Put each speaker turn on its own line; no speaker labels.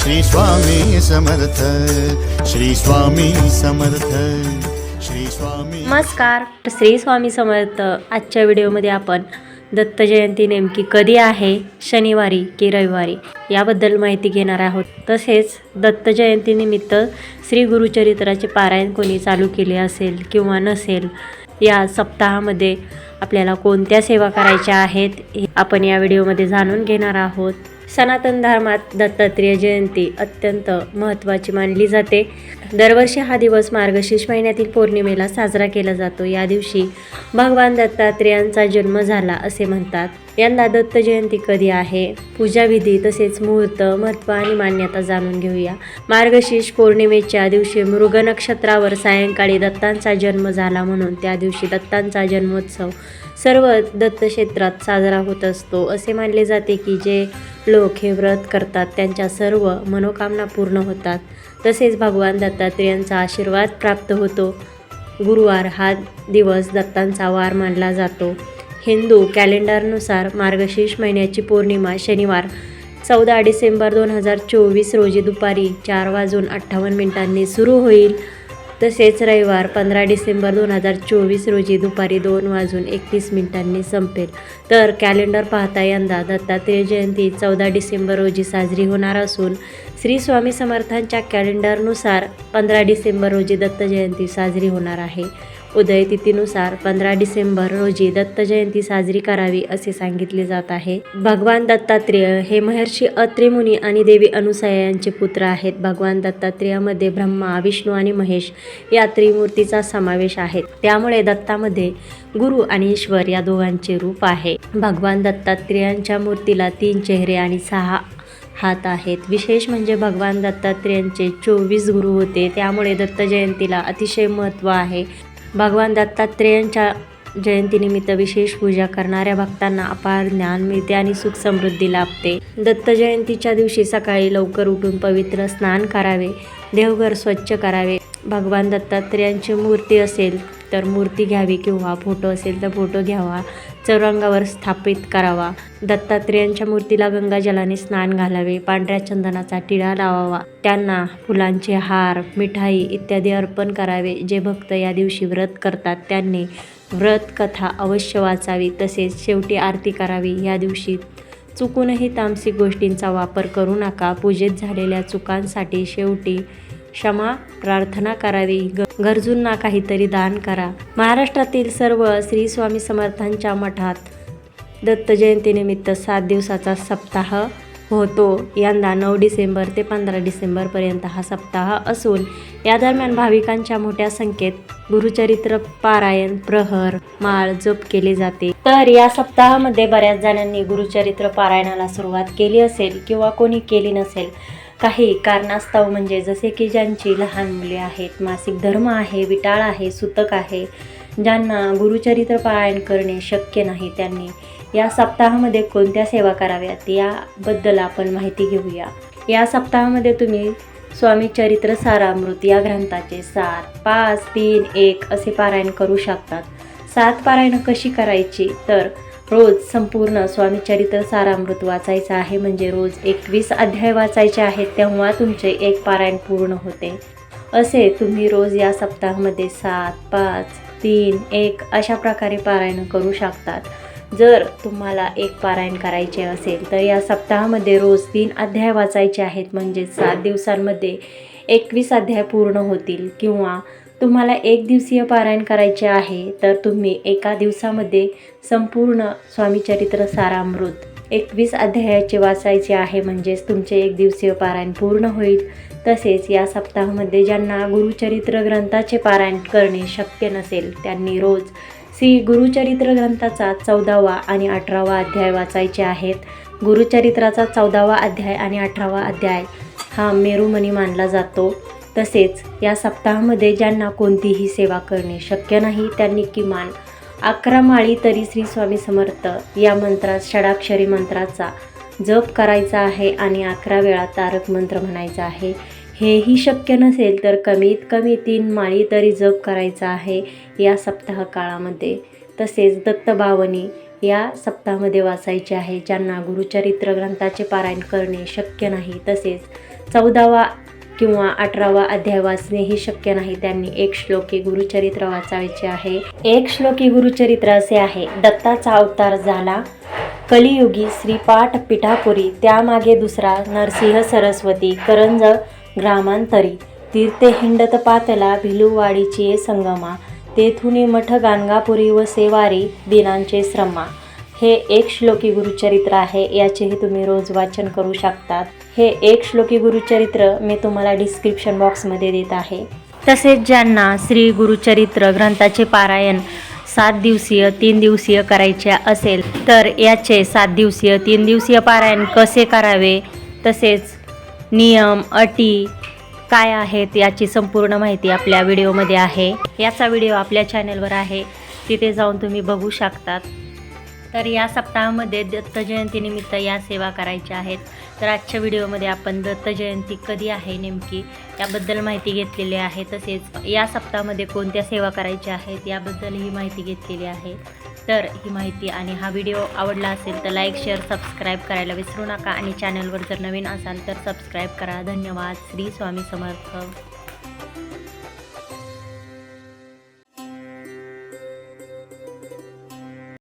श्री स्वामी समर्थ श्री स्वामी समर्थ श्री स्वामी नमस्कार श्री स्वामी समर्थ आजच्या व्हिडिओमध्ये आपण दत्त जयंती नेमकी कधी आहे शनिवारी की रविवारी याबद्दल माहिती घेणार आहोत तसेच दत्त जयंतीनिमित्त श्री गुरुचरित्राचे पारायण कोणी चालू केले असेल किंवा नसेल या सप्ताहामध्ये आपल्याला कोणत्या सेवा करायच्या आहेत आपण या व्हिडिओमध्ये जाणून घेणार आहोत सनातन धर्मात दत्तात्रेय जयंती अत्यंत महत्त्वाची मानली जाते दरवर्षी हा दिवस मार्गशीर्ष महिन्यातील पौर्णिमेला साजरा केला जातो या दिवशी भगवान दत्तात्रेयांचा जन्म झाला असे म्हणतात यंदा दत्त जयंती कधी आहे पूजाविधी तसेच मुहूर्त महत्त्व आणि मान्यता जाणून घेऊया मार्गशीर्ष पौर्णिमेच्या दिवशी मृग नक्षत्रावर सायंकाळी दत्तांचा जन्म झाला म्हणून त्या दिवशी दत्तांचा जन्मोत्सव सर्व दत्तक्षेत्रात साजरा होत असतो असे मानले जाते की जे लोक हे व्रत करतात त्यांच्या सर्व मनोकामना पूर्ण होतात तसेच भगवान दत्तात्रेयांचा आशीर्वाद प्राप्त होतो गुरुवार हा दिवस दत्तांचा वार मानला जातो हिंदू कॅलेंडरनुसार मार्गशीर्ष महिन्याची पौर्णिमा शनिवार चौदा डिसेंबर दोन हजार चोवीस रोजी दुपारी चार वाजून अठ्ठावन्न मिनिटांनी सुरू होईल तसेच रविवार पंधरा डिसेंबर दोन हजार चोवीस रोजी दुपारी दोन वाजून एकतीस मिनिटांनी संपेल तर कॅलेंडर पाहता यंदा दत्तात्रेय जयंती चौदा डिसेंबर रोजी साजरी होणार असून श्री स्वामी समर्थांच्या कॅलेंडरनुसार पंधरा डिसेंबर रोजी दत्त जयंती साजरी होणार आहे उदयतिथीनुसार पंधरा डिसेंबर रोजी दत्त जयंती साजरी करावी असे सांगितले जात आहे भगवान दत्तात्रेय हे महर्षी अत्रिमुनी आणि देवी अनुसया यांचे पुत्र आहेत भगवान दत्तात्रेयामध्ये ब्रह्मा विष्णू आणि महेश या त्रिमूर्तीचा समावेश आहे त्यामुळे दत्तामध्ये गुरु आणि ईश्वर या दोघांचे रूप आहे भगवान दत्तात्रेयांच्या मूर्तीला तीन चेहरे आणि सहा हात आहेत विशेष म्हणजे भगवान दत्तात्रेयांचे चोवीस गुरु होते त्यामुळे दत्त जयंतीला अतिशय महत्त्व आहे भगवान दत्तात्रेयांच्या जयंतीनिमित्त विशेष पूजा करणाऱ्या भक्तांना अपार ज्ञान मिळते आणि सुख समृद्धी लाभते दत्त जयंतीच्या दिवशी सकाळी लवकर उठून पवित्र स्नान करावे देवघर स्वच्छ करावे भगवान दत्तात्रेयांची मूर्ती असेल तर मूर्ती घ्यावी किंवा फोटो असेल तर फोटो घ्यावा चौरंगावर स्थापित करावा दत्तात्रेयांच्या मूर्तीला गंगाजलाने स्नान घालावे पांढऱ्या चंदनाचा टिळा लावावा त्यांना फुलांचे हार मिठाई इत्यादी अर्पण करावे जे भक्त या दिवशी व्रत करतात त्यांनी व्रत कथा अवश्य वाचावी तसेच शेवटी आरती करावी या दिवशी चुकूनही तामसिक गोष्टींचा वापर करू नका पूजेत झालेल्या चुकांसाठी शेवटी क्षमा प्रार्थना करावी गरजूंना काहीतरी दान करा महाराष्ट्रातील सर्व श्री स्वामी समर्थांच्या मठात दत्त जयंतीनिमित्त सात दिवसाचा सप्ताह होतो यंदा नऊ डिसेंबर ते पंधरा डिसेंबरपर्यंत हा सप्ताह असून या दरम्यान भाविकांच्या मोठ्या संख्येत गुरुचरित्र पारायण प्रहर माळ जप केले जाते तर या सप्ताहामध्ये बऱ्याच जणांनी गुरुचरित्र पारायणाला सुरुवात केली असेल किंवा कोणी केली नसेल काही कारणास्तव म्हणजे जसे की ज्यांची लहान मुले आहेत मासिक धर्म आहे विटाळ आहे सुतक आहे ज्यांना गुरुचरित्र पारायण करणे शक्य नाही त्यांनी या सप्ताहामध्ये कोणत्या सेवा कराव्यात याबद्दल आपण माहिती घेऊया या सप्ताहामध्ये तुम्ही स्वामी चरित्र सारामृत या ग्रंथाचे सार पाच तीन एक असे पारायण करू शकतात सात पारायण कशी करायची तर रोज संपूर्ण स्वामीचरित्र सारामृत वाचायचं आहे म्हणजे रोज एकवीस अध्याय वाचायचे आहेत तेव्हा तुमचे एक पारायण पूर्ण होते असे तुम्ही रोज या सप्ताहामध्ये सात पाच तीन एक अशा प्रकारे पारायण करू शकतात जर तुम्हाला एक पारायण करायचे असेल तर या सप्ताहामध्ये रोज तीन अध्याय वाचायचे आहेत म्हणजे सात दिवसांमध्ये एकवीस अध्याय पूर्ण होतील किंवा तुम्हाला एक दिवसीय पारायण करायचे आहे तर तुम्ही एका दिवसामध्ये संपूर्ण स्वामीचरित्र सारामृत एकवीस अध्यायाचे वाचायचे आहे म्हणजेच तुमचे एक दिवसीय पारायण पूर्ण होईल तसेच या सप्ताहामध्ये ज्यांना गुरुचरित्र ग्रंथाचे पारायण करणे शक्य नसेल त्यांनी रोज श्री गुरुचरित्र ग्रंथाचा चौदावा आणि अठरावा अध्याय वाचायचे आहेत गुरुचरित्राचा चौदावा अध्याय आणि अठरावा अध्याय हा मेरुमणी मानला जातो तसेच या सप्ताहामध्ये ज्यांना कोणतीही सेवा करणे शक्य नाही त्यांनी किमान अकरा माळी तरी श्री स्वामी समर्थ या मंत्रात षडाक्षरी मंत्राचा जप करायचा आहे आणि अकरा वेळा तारक मंत्र म्हणायचा आहे हेही शक्य नसेल तर कमीत कमी तीन माळी तरी जप करायचा आहे या सप्ताह काळामध्ये तसेच दत्तभावनी या सप्ताहामध्ये वाचायचे आहे ज्यांना गुरुचरित्र ग्रंथाचे पारायण करणे शक्य नाही तसेच चौदावा किंवा अठरावा अध्याय वाचणेही शक्य नाही त्यांनी एक श्लोकी गुरुचरित्र वाचायचे आहे एक श्लोकी गुरुचरित्र असे आहे दत्ताचा अवतार झाला कलियुगी श्रीपाठ पिठापुरी त्यामागे दुसरा नरसिंह सरस्वती करंज ग्रामांतरी तीर्थे हिंडत पातला भिलुवाडीची संगमा तेथुनी मठ गाणगापुरी व सेवारी दिनांचे श्रमा हे एक श्लोकी गुरुचरित्र आहे याचेही तुम्ही रोज वाचन करू शकता हे एक श्लोकी गुरुचरित्र मी तुम्हाला डिस्क्रिप्शन बॉक्समध्ये देत आहे तसेच ज्यांना श्री गुरुचरित्र ग्रंथाचे पारायण सात दिवसीय तीन दिवसीय करायचे असेल तर याचे सात दिवसीय तीन दिवसीय पारायण कसे करावे तसेच नियम अटी काय आहेत याची संपूर्ण माहिती आपल्या व्हिडिओमध्ये आहे याचा व्हिडिओ आपल्या चॅनेलवर आहे तिथे जाऊन तुम्ही बघू शकतात तर या सप्ताहामध्ये दत्त या सेवा करायच्या आहेत तर आजच्या व्हिडिओमध्ये आपण दत्त जयंती कधी आहे नेमकी याबद्दल माहिती घेतलेली आहे तसेच या सप्ताहामध्ये कोणत्या सेवा करायच्या आहेत याबद्दल ही माहिती घेतलेली आहे तर ही माहिती आणि हा व्हिडिओ आवडला असेल तर लाईक शेअर सबस्क्राईब करायला विसरू नका आणि चॅनलवर जर नवीन असाल तर सबस्क्राईब करा धन्यवाद श्री स्वामी समर्थ